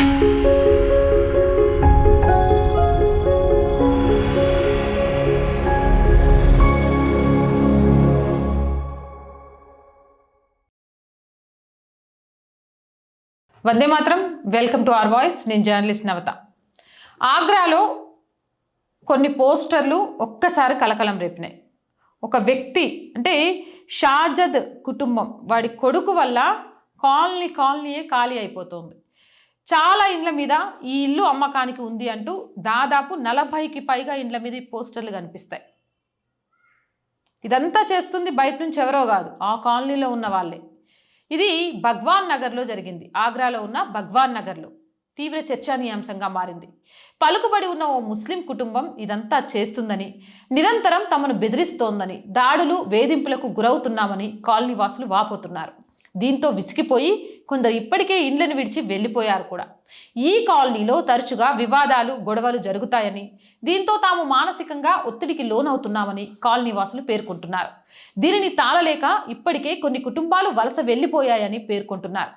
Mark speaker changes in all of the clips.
Speaker 1: వందే మాత్రం. Welcome to R voice. నేను journalist నవత. ఆగ్రాలో కొన్ని పోస్టర్లు ఒక్కసారి కలకలం రేపినాయి. ఒక వ్యక్తి అంటే షాజద్ కుటుంబం వాడి కొడుకు వల్ల కాలనీ కాలనీయే ఖాళీ అయిపోతుంది. చాలా ఇండ్ల మీద ఈ ఇల్లు అమ్మకానికి ఉంది అంటూ దాదాపు నలభైకి పైగా ఇండ్ల మీద ఈ పోస్టర్లు కనిపిస్తాయి. ఇదంతా చేస్తుంది బయట నుంచి ఎవరో కాదు ఆ కాలనీలో ఉన్న వాళ్ళే. ఇది భగవాన్ నగర్లో జరిగింది. ఆగ్రాలో ఉన్న భగవాన్ నగర్లో తీవ్ర చర్చానీయాంశంగా మారింది. పలుకుబడి ఉన్న ఓ ముస్లిం కుటుంబం ఇదంతా చేస్తుందని నిరంతరం తమను బెదిరిస్తోందని దాడులు వేధింపులకు గురవుతున్నామని కాలనీ వాసులు వాపోతున్నారు. దీంతో విసిగిపోయి కొందరు ఇప్పటికే ఇండ్లను విడిచి వెళ్ళిపోయారు కూడా. ఈ కాలనీలో తరచుగా వివాదాలు గొడవలు జరుగుతాయని దీంతో తాము మానసికంగా ఒత్తిడికి లోనవుతున్నామని కాలనీ వాసులు పేర్కొంటున్నారు. దీనిని తాళలేక ఇప్పటికే కొన్ని కుటుంబాలు వలస వెళ్ళిపోయాయని పేర్కొంటున్నారు.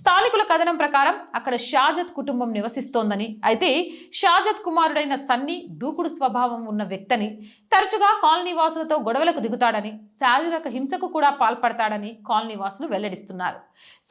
Speaker 1: స్థానికుల కథనం ప్రకారం అక్కడ షాజద్ కుటుంబం నివసిస్తోందని. అయితే షాజద్ కుమారుడైన సన్నీ దూకుడు స్వభావం ఉన్న వ్యక్తని తరచుగా కాలనీవాసులతో గొడవలకు దిగుతాడని శారీరక హింసకు కూడా పాల్పడతాడని కాలనీవాసులు వెల్లడిస్తున్నారు.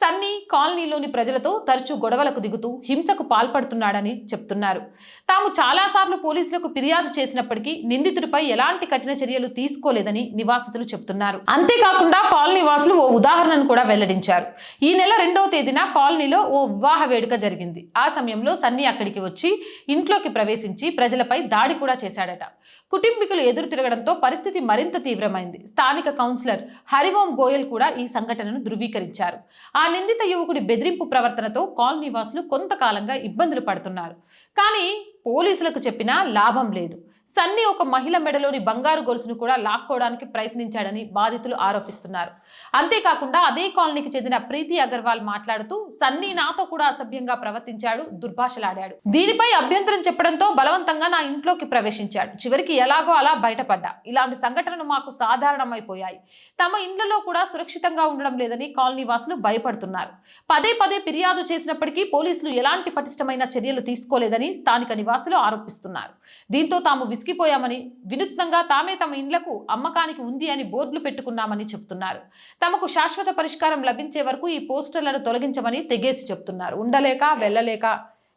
Speaker 1: సన్నీ కాలనీలోని ప్రజలతో తరచూ గొడవలకు దిగుతూ హింసకు పాల్పడుతున్నాడని చెప్తున్నారు. తాము చాలాసార్లు పోలీసులకు ఫిర్యాదు చేసినప్పటికీ నిందితుడిపై ఎలాంటి కఠిన చర్యలు తీసుకోలేదని నివాసితులు చెప్తున్నారు. అంతేకాకుండా కాలనీవాసులు ఓ ఉదాహరణను కూడా వెల్లడించారు. ఈ నెల రెండవ తేదీన కాలనీలో ఓ వివాహ వేడుక జరిగింది. ఆ సమయంలో సన్నీ అక్కడికి వచ్చి ఇంట్లోకి ప్రవేశించి ప్రజలపై దాడి కూడా చేశాడట. కుటుంబీకులు ఎదురు తిరగడంతో పరిస్థితి మరింత తీవ్రమైంది. స్థానిక కౌన్సిలర్ హరివోం గోయల్ కూడా ఈ సంఘటనను ధృవీకరించారు. ఆ నిందిత యువకుడి బెదిరింపు ప్రవర్తనతో కాలనీ వాసులు కొంతకాలంగా ఇబ్బందులు పడుతున్నారు. కానీ పోలీసులకు చెప్పినా లాభం లేదు. సన్నీ ఒక మహిళ మెడలోని బంగారు గొలుసును కూడా లాక్కోవడానికి ప్రయత్నించాడని బాధితులు ఆరోపిస్తున్నారు. అంతేకాకుండా అదే కాలనీకి చెందిన ప్రీతి అగర్వాల్ మాట్లాడుతూ సన్నీ నాతో కూడా అసభ్యంగా ప్రవర్తించాడు దుర్భాషలాడాడు. దీనిపై అభ్యంతరం చెప్పడంతో బలవంతంగా నా ఇంట్లోకి ప్రవేశించాడు. చివరికి ఎలాగో అలా బయటపడ్డా. ఇలాంటి సంఘటనలు మాకు సాధారణమైపోయాయి. తమ ఇండ్లలో కూడా సురక్షితంగా ఉండడం లేదని కాలనీ వాసులు భయపడుతున్నారు. పదే పదే ఫిర్యాదు చేసినప్పటికీ పోలీసులు ఎలాంటి పటిష్టమైన చర్యలు తీసుకోలేదని స్థానిక నివాసులు ఆరోపిస్తున్నారు. దీంతో తాము విసిగిపోయామని వినూత్నంగా తామే తమ ఇండ్లకు అమ్మకానికి ఉంది అని బోర్డులు పెట్టుకున్నామని చెప్తున్నారు. తమకు శాశ్వత పరిష్కారం లభించే వరకు ఈ పోస్టర్లను తొలగించమని తెగేసి చెప్తున్నారు. ఉండలేక వెళ్ళలేక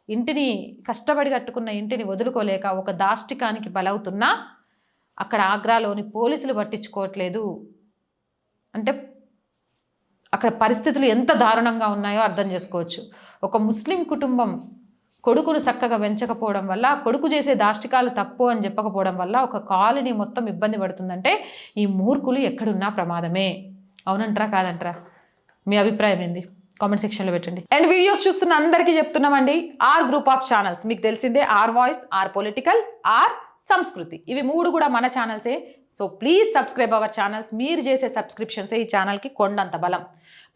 Speaker 1: ఇంటిని కష్టపడి కట్టుకున్న ఇంటిని వదులుకోలేక ఒక దాష్టికానికి బలవుతున్నా అక్కడ ఆగ్రాలోని పోలీసులు పట్టించుకోవట్లేదు. అంటే అక్కడ పరిస్థితులు ఎంత దారుణంగా ఉన్నాయో అర్థం చేసుకోవచ్చు. ఒక ముస్లిం కుటుంబం కొడుకును చక్కగా పెంచకపోవడం వల్ల కొడుకు చేసే దాష్టికాలు తప్పు అని చెప్పకపోవడం వల్ల ఒక కాలనీ మొత్తం ఇబ్బంది పడుతుందంటే ఈ మూర్ఖులు ఎక్కడున్నా ప్రమాదమే. అవునంటారా కాదంటారా? మీ అభిప్రాయం ఏంది? కామెంట్ సెక్షన్లో పెట్టండి. అండ్ వీడియోస్ చూస్తున్న అందరికీ చెప్తున్నామండి ఆర్ గ్రూప్ ఆఫ్ ఛానల్స్. మీకు తెలిసిందే R voice R political. R Sanskriti. ఇవి మూడు కూడా మన ఛానల్సే so please subscribe our channels మీరు చేసే సబ్స్క్రిప్షన్సే ఈ ఛానల్కి కొండంత బలం.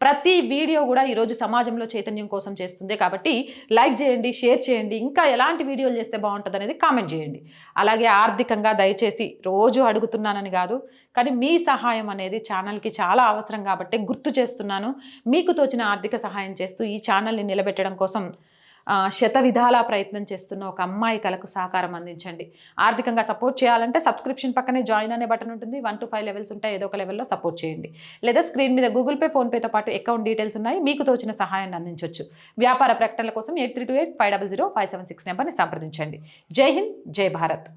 Speaker 1: ప్రతి వీడియో కూడా ఈరోజు సమాజంలో చైతన్యం కోసం చేస్తుంది కాబట్టి లైక్ చేయండి షేర్ చేయండి ఇంకా ఎలాంటి వీడియోలు చేస్తే బాగుంటుంది అనేది కామెంట్ చేయండి. అలాగే ఆర్థికంగా దయచేసి రోజు అడుగుతున్నానని కాదు కానీ మీ సహాయం అనేది ఛానల్కి చాలా అవసరం కాబట్టి గుర్తు చేస్తున్నాను. మీకు తోచిన ఆర్థిక సహాయం చేస్తూ ఈ ఛానల్ని నిలబెట్టడం కోసం శత విధాలా ప్రయత్నం చేస్తున్న ఒక అమ్మాయి కలకు సహకారం అందించండి. ఆర్థికంగా సపోర్ట్ చేయాలంటే సబ్స్క్రిప్షన్ పక్కనే జాయిన్ అనే బటన్ ఉంటుంది. వన్ టు ఫైవ్ లెవెల్స్ ఉంటాయి. ఏదో ఒక లెవెల్లో సపోర్ట్ చేయండి. లేదా స్క్రీన్ మీద గూగుల్ పే ఫోన్పేతో పాటు అకౌంట్ డీటెయిల్స్ ఉన్నాయి. మీకు తోచిన సహాయాన్ని అందించవచ్చు వ్యాపార ప్రకటనల కోసం eight three two eight five double zero five seven six నెంబర్ని సంప్రదించండి. జై హింద్ జై భారత్.